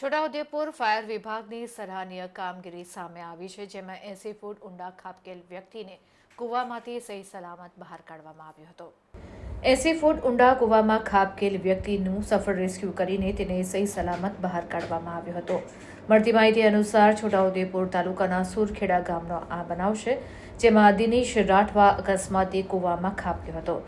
Chhota Udepur fire વિભાગની સરાહનીય કામગીરી સામે આવી છે, જેમાં એસી ફૂટ ઊંડા ખાબકેલ વ્યક્તિને કૂવામાંથી સહી સલામત બહાર કાઢવામાં આવ્યો હતો. એસી ફૂટ ઊંડા કૂવામાં ખાબકેલ વ્યક્તિનું સફળ રેસ્ક્યુ કરીને તેને સહી સલામત બહાર કાઢવામાં આવ્યો હતો. મળતી માહિતી અનુસાર છોટાઉદેપુર તાલુકાના સુરખેડા ગામનો આ બનાવ છે, જેમાં દિનેશ રાઠવા અકસ્માતે કૂવામાં ખાબક્યો હતો.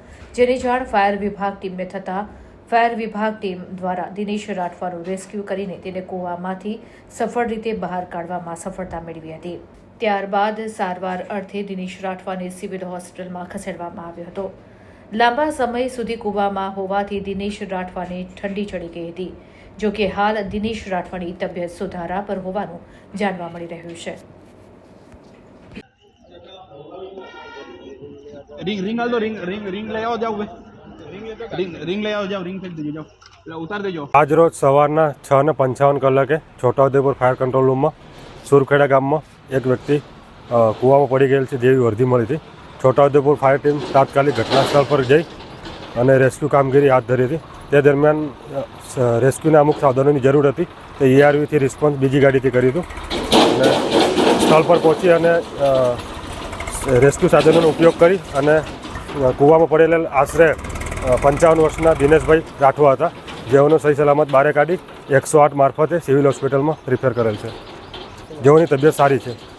જેની જાણ ફાયર વિભાગ ટીમને થતાં ફાયર વિભાગ ટીમ દ્વારા દિનેશ રાઠવાનું રેસ્ક્યુ કરીને તેને કૂવામાંથી સફળ રીતે બહાર કાઢવામાં સફળતા મેળવી હતી. ત્યારબાદ સારવાર અર્થે દિનેશ રાઠવાને સિવિલ હોસ્પિટલમાં ખસેડવામાં આવ્યો હતો. લાંબા સમય સુધી કૂવામાં હોવાથી દિનેશ રાઠવાને ઠંડી ચડી ગઈ હતી. જો કે હાલ દિનેશ રાઠવાની તબિયત સુધારા પર હોવાનું જાણવા મળી રહ્યું છે. Ring ring ring ring ring લઈ આવો જાવ ભાઈ. રિંગ લઈ આવજો રિંગ ફેંકી દેજો એટલે ઉતાર દેજો આજ રોજ સવારના છ ને પંચાવન કલાકે છોટાઉદેપુર ફાયર કંટ્રોલ રૂમમાં, સુરખેડા ગામમાં એક વ્યક્તિ કૂવામાં પડી ગયેલ છે જેવી વર્ધી મળી હતી. છોટાઉદેપુર ફાયર ટીમ તાત્કાલિક ઘટનાસ્થળ પર જઈ અને રેસ્ક્યુ કામગીરી હાથ ધરી હતી. તે દરમિયાન રેસ્ક્યુના અમુક સાધનોની જરૂર હતી. તે ઈઆરવીથી રિસ્પોન્સ બીજી ગાડીથી કર્યું હતું. અને સ્થળ પર પહોંચી અને રેસ્ક્યુ સાધનોનો ઉપયોગ કરી અને કૂવામાં પડેલા આશરે પંચાવન વર્ષના દિનેશભાઈ રાઠવા હતા, જેઓને સહી સલામત બારે કાઢી એકસો આઠ મારફતે સિવિલ હોસ્પિટલમાં રિફેર કરેલ છે. જેઓની તબિયત સારી છે.